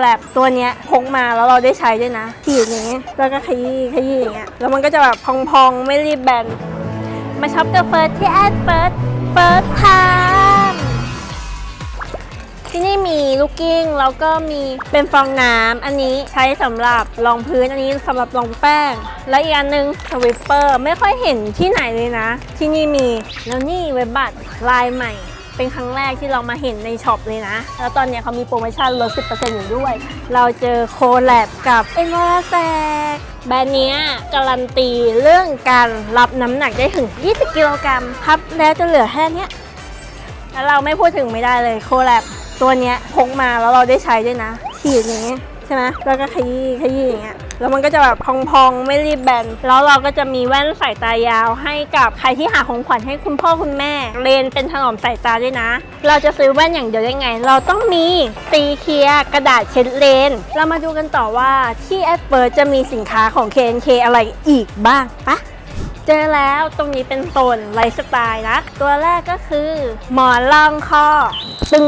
แลบตัวเนี้ยพกมาแล้วเราได้ใช้ด้วยนะฉีดอย่างเงี้ยแล้วก็ขยี้ขยี้อย่างเงี้ยแล้วมันก็จะแบบพองๆ ไม่รีบแบน มาช็อปกับเฟิร์สที่แอดเฟิร์สเฟิร์สไทม์ที่นี่มีลูกกิ้งแล้วก็มีเป็นฟองน้ำอันนี้ใช้สำหรับรองพื้นอันนี้สำหรับรองแป้ง แล้วอีกอันหนึงสวิปเปอร์ไม่ค่อยเห็นที่ไหนเลยนะ ที่นี่มีแล้วนี่เว็บบัตรลายใหม่ เป็นครั้งแรกที่เรามาเห็นในช็อปเลยนะ แล้วตอนนี้เขามีโปรโมชั่นลด 10%อยู่ด้วย เราเจอโคแลบกับเอ็นวาแซกแบรนด์นี้การันตีเรื่องการรับน้ำหนักได้ถึง 20 กิโลกรัมครับแล้วจะเหลือแค่เนี้ยแล้วเราไม่พูดถึงไม่ได้เลยโคแลบตัวนี้พกมาแล้วเราได้ใช้ด้วยนะฉีดอย่างเงี้ยใช่ไหมแล้วก็ขยี้ขยี้อย่างเงี้ย แล้วมันก็จะแบบพองๆ ไม่รีบแบน แล้วเราก็จะมีแว่นสายตายาวให้กับใครที่หาของขวัญให้คุณพ่อคุณแม่ เลนเป็นถนอมสายตาด้วยนะ เราจะซื้อแว่นอย่างเดียวได้ไง เราต้องมีตีเคลียร์กระดาษเช็ดเลน เรามาดูกันต่อว่าที่แอดเฟิร์จะมีสินค้าของ KNK อะไรอีกบ้างปะเจอแล้วตรงนี้เป็นโซนไลฟ์สไตล์นะ ตัวแรกก็คือ หมอนรองคอตึง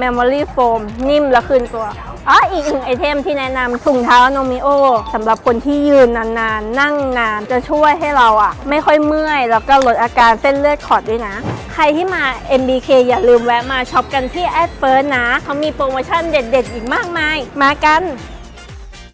Memory Foam นิ่มและคืนตัว อ๋ออีกหนึ่งไอเทมที่แนะนำถุงเท้าโนมิโอสำหรับคนที่ยืนนานๆ นั่งนานจะช่วยให้เราอะไม่ค่อยเมื่อย แล้วก็ลดอาการเส้นเลือดขอดด้วยนะ ใครที่มา MBK อย่าลืมแวะมาช็อปกันที่แอดเฟิร์นะเขามีโปรโมชั่นเด็ดๆ อีกมากมาย มากัน